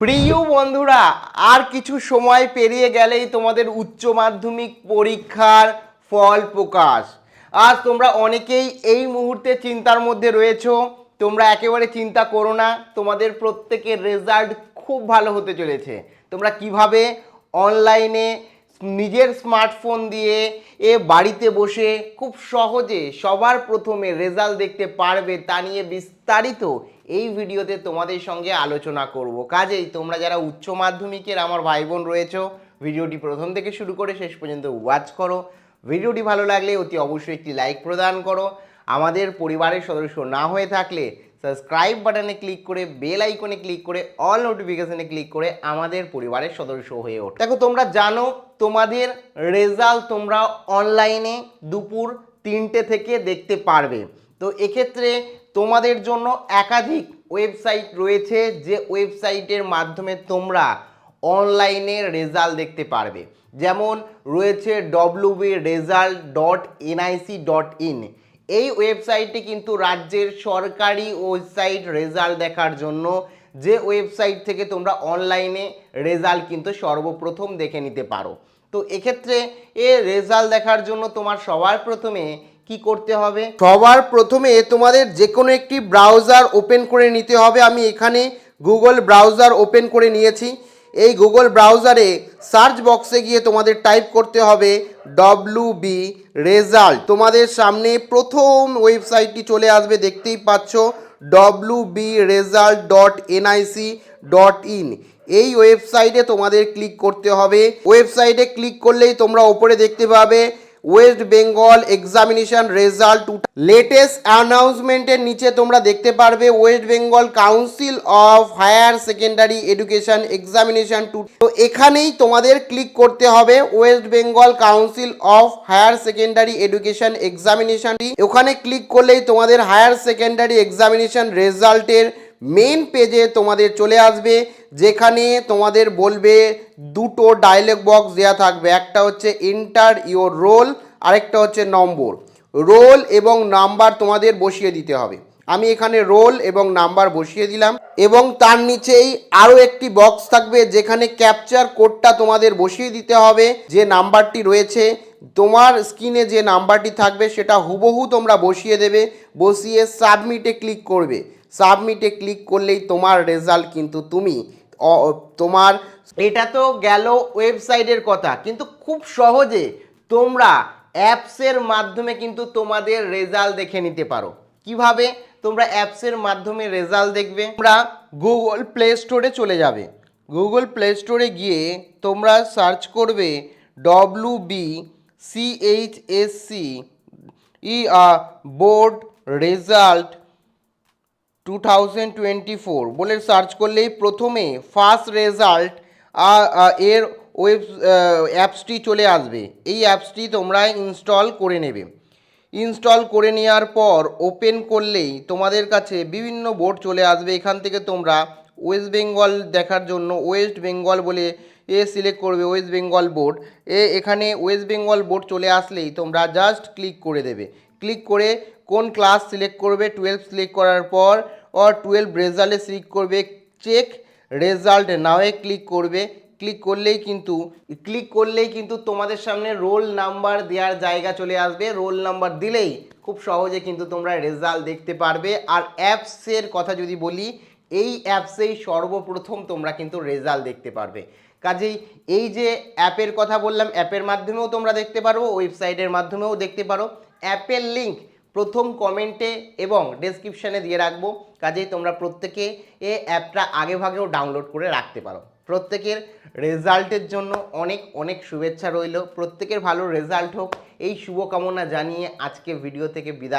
প্রিয় বন্ধুরা, আর কিছু সময় পেরিয়ে গেলেই তোমাদের উচ্চ মাধ্যমিক পরীক্ষার ফল প্রকাশ। আজ তোমরা অনেকেই এই মুহূর্তে চিন্তার মধ্যে রয়েছো, তোমরা একেবারে চিন্তা করো না, তোমাদের প্রত্যেকের রেজাল্ট খুব ভালো হতে চলেছে। তোমরা কীভাবে অনলাইনে নিজের স্মার্টফোন দিয়ে এ বাড়িতে বসে খুব সহজে সবার প্রথমে রেজাল্ট দেখতে পারবে তা নিয়ে বিস্তারিত এই ভিডিওতে তোমাদের সঙ্গে আলোচনা করব। কাজেই তোমরা যারা উচ্চ মাধ্যমিকের আমার ভাই বোন রয়েছো, ভিডিওটি প্রথম থেকে শুরু করে শেষ পর্যন্ত ওয়াচ করো। ভিডিওটি ভালো লাগলে অতি অবশ্যই একটি লাইক প্রদান করো। আমাদের পরিবারের সদস্য না হয়ে থাকলে সাবস্ক্রাইব বাটনে ক্লিক করে, বেল আইকনে ক্লিক করে, অল নোটিফিকেশনে ক্লিক করে আমাদের পরিবারের সদস্য হয়ে ওঠো। দেখো, তোমরা জানো, তোমাদের রেজাল্ট তোমরা অনলাইনে দুপুর তিনটে থেকে দেখতে পারবে। তো এক্ষেত্রে তোমাদের জন্য একাধিক ওয়েবসাইট রয়েছে যে ওয়েবসাইটের মাধ্যমে তোমরা অনলাইনে রেজাল্ট দেখতে পারবে। যেমন রয়েছে WB result dot NIC dot in এই ওয়েবসাইটটি কিন্তু রাজ্যের সরকারি ওয়েবসাইট রেজাল্ট দেখার জন্য, যে ওয়েবসাইট থেকে তোমরা অনলাইনে রেজাল্ট কিন্তু সর্বপ্রথম দেখে নিতে পারো। তো এক্ষেত্রে এ রেজাল্ট দেখার জন্য তোমার সবার প্রথমে কি করতে হবে? সবার প্রথমে তোমাদের যে কোনো একটি ব্রাউজার ওপেন করে নিতে হবে। আমি এখানে গুগল ব্রাউজার ওপেন করে নিয়েছি। এই গুগল ব্রাউজারে সার্চ বক্সে গিয়ে তোমাদের টাইপ করতে হবে ডব্লু বি রেজাল্ট তোমাদের সামনে প্রথম ওয়েবসাইটটি চলে আসবে, দেখতেই পাচ্ছ W B result dot NIC dot in এই ওয়েবসাইটে তোমাদের ক্লিক করতে হবে। ওয়েবসাইটে ক্লিক করলেই তোমরা ওপরে দেখতে পাবে West Bengal examination result latest অ্যানাউন্সমেন্টের নিচে তোমরা দেখতে পারবে West Bengal council of higher secondary education examination টু তো এখানেই তোমাদের ক্লিক করতে হবে West Bengal council of higher secondary education এক্সামিনেশনটি ওখানে ক্লিক করলেই তোমাদের হায়ার সেকেন্ডারি এক্সামিনেশন রেজাল্টের মেন পেজে তোমাদের চলে আসবে, যেখানে তোমাদের বলবে দুটো ডায়লগ বক্স দেওয়া থাকবে। একটা হচ্ছে এন্টার ইওর রোল আরেকটা হচ্ছে নম্বর। রোল এবং নাম্বার তোমাদের বসিয়ে দিতে হবে। আমি এখানে রোল এবং নাম্বার বসিয়ে দিলাম এবং তার নিচেই আরও একটি বক্স থাকবে, যেখানে ক্যাপচার কোডটা তোমাদের বসিয়ে দিতে হবে, যে নাম্বারটি রয়েছে। তোমার স্ক্রিনে যে নাম্বারটি থাকবে, সেটা হুবহু তোমরা বসিয়ে দেবে, বসিয়ে সাবমিটে ক্লিক করবে। সাবমিটে ক্লিক করলেই তোমার রেজাল্ট কিন্তু তুমি তোমার এটা তো গেল ওয়েবসাইটের কথা, কিন্তু খুব সহজে তোমরা অ্যাপসের মাধ্যমে কিন্তু তোমাদের রেজাল্ট দেখে নিতে পারো। কীভাবে? তোমরা অ্যাপসের মাধ্যমে রেজাল্ট দেখবে। তোমরা গুগল প্লে স্টোরে চলে যাবে। গুগল প্লে স্টোরে গিয়ে তোমরা সার্চ করবে W B CH S C E board result two thousand twenty four বলে সার্চ করলেই প্রথমে ফার্স্ট রেজাল্ট এর ওয়েব অ্যাপসটি চলে আসবে। এই অ্যাপসটি তোমরা ইনস্টল করে নেবে। ইনস্টল করে নেওয়ার পর ওপেন করলেই তোমাদের কাছে বিভিন্ন বোর্ড চলে আসবে। এখান থেকে তোমরা ওয়েস্ট বেঙ্গল দেখার জন্য ওয়েস্ট বেঙ্গল বলে এ সিলেক্ট করবে ওয়েস্ট বেঙ্গল বোর্ড এ, এখানে ওয়েস্ট বেঙ্গল বোর্ড চলে আসলেই তোমরা জাস্ট ক্লিক করে দেবে। ক্লিক করে কোন ক্লাস সিলেক্ট করবে টুয়েলভ সিলেক্ট করার পর অর টুয়েলভ রেজাল্টে সিলেক্ট করবে চেক রেজাল্ট নাওয়ে ক্লিক করবে। ক্লিক করলেই কিন্তু ক্লিক করলেই কিন্তু তোমাদের সামনে রোল নাম্বার দেওয়ার জায়গা চলে আসবে। রোল নাম্বার দিলেই খুব সহজে কিন্তু তোমরা রেজাল্ট দেখতে পারবে। আর অ্যাপসের কথা যদি বলি, এই অ্যাপসেই সর্বপ্রথম তোমরা কিন্তু রেজাল্ট দেখতে পারবে। কাজেই এই যে অ্যাপের কথা বললাম অ্যাপের মাধ্যমেও তোমরা দেখতে পারো ওয়েবসাইটের মাধ্যমেও দেখতে পারো। অ্যাপের লিঙ্ক প্রথম কমেন্টে এবং ডেসক্রিপশানে দিয়ে রাখব। কাজেই তোমরা প্রত্যেকে এই অ্যাপটা আগে ভাগেও ডাউনলোড করে রাখতে পারো। প্রত্যেকের রেজাল্টের জন্য অনেক অনেক শুভেচ্ছা রইল। প্রত্যেকের ভালো রেজাল্ট হোক। এই শুভকামনা জানিয়ে আজকে ভিডিও থেকে বিদায়